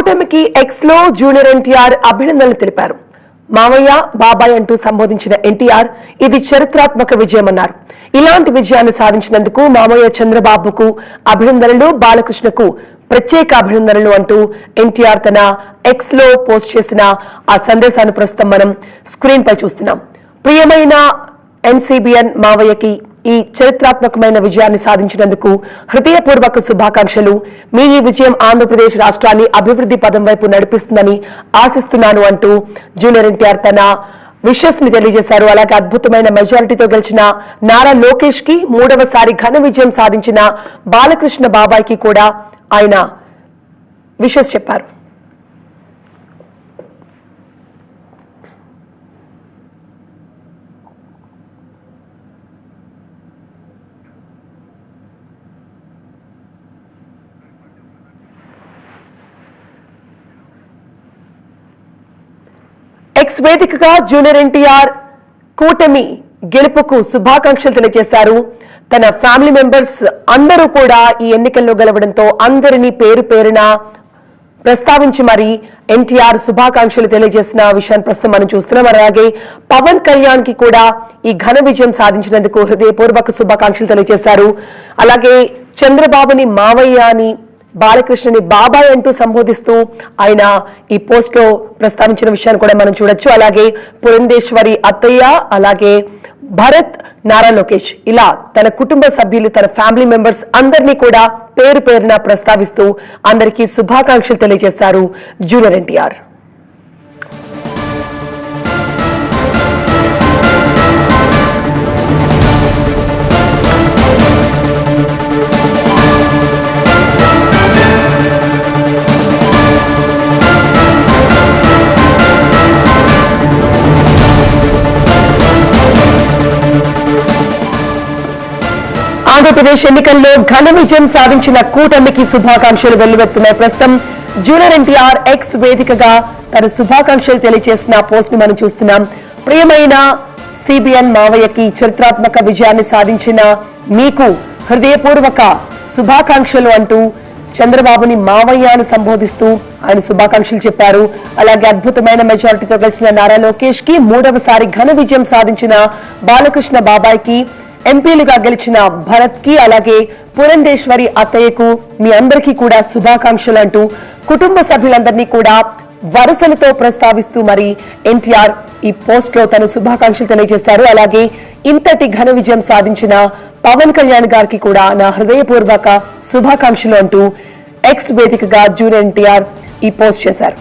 కూటమికి ఎక్స్లో జూనియర్ ఎన్టీఆర్ అభినందనలు తెలిపారు. మావయ్య బాబాయ్ అంటూ సంబోధించిన ఎన్టీఆర్ ఇది చరిత్రాత్మక విజయమన్నారు. ఇలాంటి విజయాన్ని సాధించినందుకు మామయ్య చంద్రబాబుకు అభినందనలు బాలకృష్ణకు ప్రత్యేక అభినందనలు అంటూ ఎన్టీఆర్ తన ఎక్స్లో పోస్ట్ చేసిన ఆ సందేశాన్ని ప్రస్తుతం మనం స్క్రీన్ పై చూస్తున్నాం. ప్రియమైన ఎన్సీబీఎన్ మావయ్యకి ఈ చరిత్రాత్మకమైన విజయాన్ని సాధించినందుకు హృదయపూర్వక శుభాకాంక్షలు. మీ ఈ విజయం ఆంధ్రప్రదేశ్ రాష్ట్రాన్ని అభివృద్ధి పదం వైపు నడిపిస్తుందని ఆశిస్తున్నాను అంటూ జూనియర్ ఎన్టీఆర్ తన విషస్ని తెలియజేశారు. అలాగే అద్భుతమైన మెజారిటీతో గెలిచిన నారా లోకేష్కి మూడవసారి ఘన విజయం సాధించిన బాలకృష్ణ బాబాయ్కి కూడా ఆయన విషస్ చెప్పారు. ఎక్స్ వేదికగా జూనియర్ ఎన్టీఆర్ కూటమి గెలుపుకు శుభాకాంక్షలు తెలియజేశారు. తన ఫ్యామిలీ మెంబర్స్ అందరూ కూడా ఈ ఎన్నికల్లో గెలవడంతో అందరినీ పేరు పేరున ప్రస్తావించి మరి ఎన్టీఆర్ శుభాకాంక్షలు తెలియజేసిన విషయాన్ని ప్రస్తుతం మనం చూస్తున్నాం. అలాగే పవన్ కళ్యాణ్కి కూడా ఈ ఘన విజయం సాధించినందుకు హృదయపూర్వక శుభాకాంక్షలు తెలియజేశారు. అలాగే చంద్రబాబుని మావయ్య అని బాలకృష్ణని బాబాయ్ అంటూ సంబోధిస్తూ ఆయన ఈ పోస్ట్లో ప్రస్తావించిన విషయాన్ని కూడా మనం చూడొచ్చు. అలాగే పురంధేశ్వరి అత్తయ్య అలాగే భరత్ నారా లోకేష్ ఇలా తన కుటుంబ సభ్యులు తన ఫ్యామిలీ మెంబర్స్ అందరినీ కూడా పేరు పేరున ప్రస్తావిస్తూ అందరికీ శుభాకాంక్షలు తెలియజేశారు జూనియర్ ఎన్టీఆర్. ఆంధ్రప్రదేశ్ ఎన్నికల్లో ఘన విజయం సాధించిన కూటమికి శుభాకాంక్షలు వెల్లువెత్తున్నాయి ప్రస్తుతం జూనియర్ ఎన్టీఆర్ ఎక్స్ వేదికగా తన శుభాకాంక్షలు తెలియజేసిన పోస్ట్ని మనం చూస్తున్నాం. ప్రియమైన సిబిఎన్ మావయ్యకి చరిత్రాత్మక విజయాన్ని సాధించిన మీకు హృదయపూర్వక శుభాకాంక్షలు అంటూ చంద్రబాబుని మావయ్య అని సంబోధిస్తూ ఆయన శుభాకాంక్షలు చెప్పారు. అలాగే అద్భుతమైన మెజారిటీతో గెలిచిన నారా లోకేష్కి మూడవసారి ఘన విజయం సాధించిన బాలకృష్ణ బాబాయ్కి ఎంపీలుగా గెలిచిన భరత్కి అలాగే పురంధేశ్వరి అత్తయ్యకు మీ అందరికీ కూడా శుభాకాంక్షలు అంటూ కుటుంబ సభ్యులందరినీ కూడా వరుసలతో ప్రస్తావిస్తూ మరి ఎన్టీఆర్ ఈ పోస్ట్లో తన శుభాకాంక్షలు తెలియజేశారు. అలాగే ఇంతటి ఘన విజయం సాధించిన పవన్ కళ్యాణ్ గారికి కూడా నా హృదయపూర్వక శుభాకాంక్షలు అంటూ ఎక్స్ వేదికగా జూనియర్ ఎన్టీఆర్ ఈ పోస్ట్ చేశారు.